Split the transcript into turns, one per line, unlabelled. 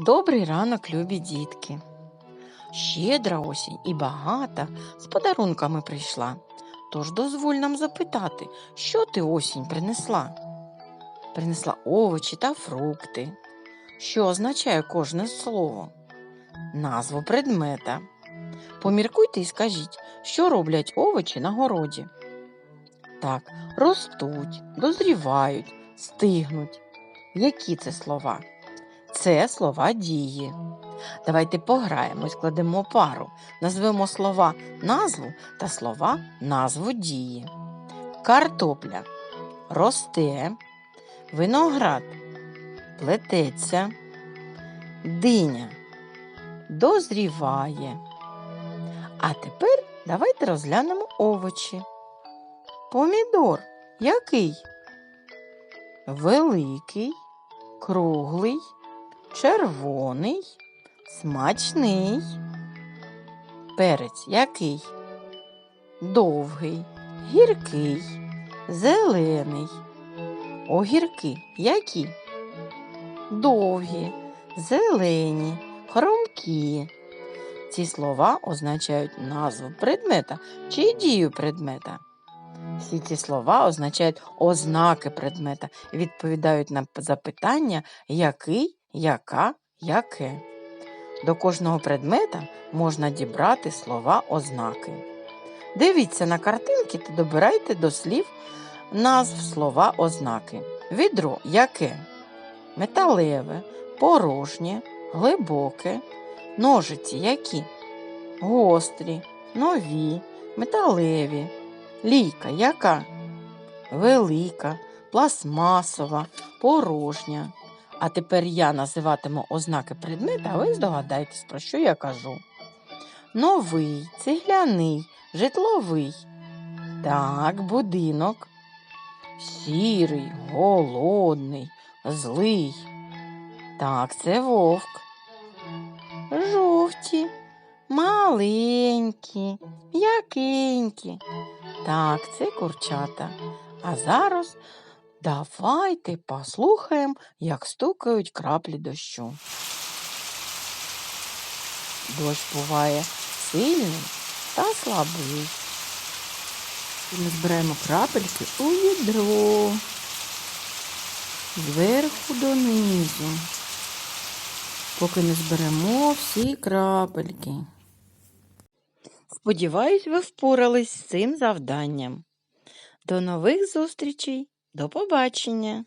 Добрий ранок, любі дітки. Щедра осінь і багата з подарунками прийшла. Тож дозволь нам запитати, що ти осінь принесла? Принесла овочі та фрукти. Що означає кожне слово? Назву предмета. Поміркуйте і скажіть, що роблять овочі на городі. Так, ростуть, дозрівають, стигнуть. Які це слова? Це слова дії. Давайте пограємо і складемо пару. Назвемо слова назву та слова назву дії. Картопля росте, виноград плететься, диня дозріває. А тепер давайте розглянемо овочі. Помідор який? Великий, круглий, червоний, смачний. Перець який? Довгий, гіркий, зелений. Огірки які? Довгі, зелені, хромкі. Ці слова означають назву предмета чи дію предмета. Всі ці слова означають ознаки предмета і відповідають на запитання який, яка, яке. До кожного предмета можна дібрати слова ознаки. Дивіться на картинки та добирайте до слів назв слова ознаки. Відро яке? Металеве, порожнє, глибоке, ножиці які? Гострі, нові, металеві. Лійка яка? Велика, пластмасова, порожня. А тепер я називатиму ознаки предмета, а ви здогадаєтесь, про що я кажу. Новий, цегляний, житловий. Так, будинок. Сірий, голодний, злий. Так, це вовк. Жовті, маленькі, м'якенькі. Так, це курчата. А зараз давайте послухаємо, як стукають краплі дощу. Дощ буває сильним та слабий. І ми збираємо крапельки у відро. Зверху донизу. Поки не зберемо всі крапельки. Сподіваюсь, ви впорались з цим завданням. До нових зустрічей, до побачення!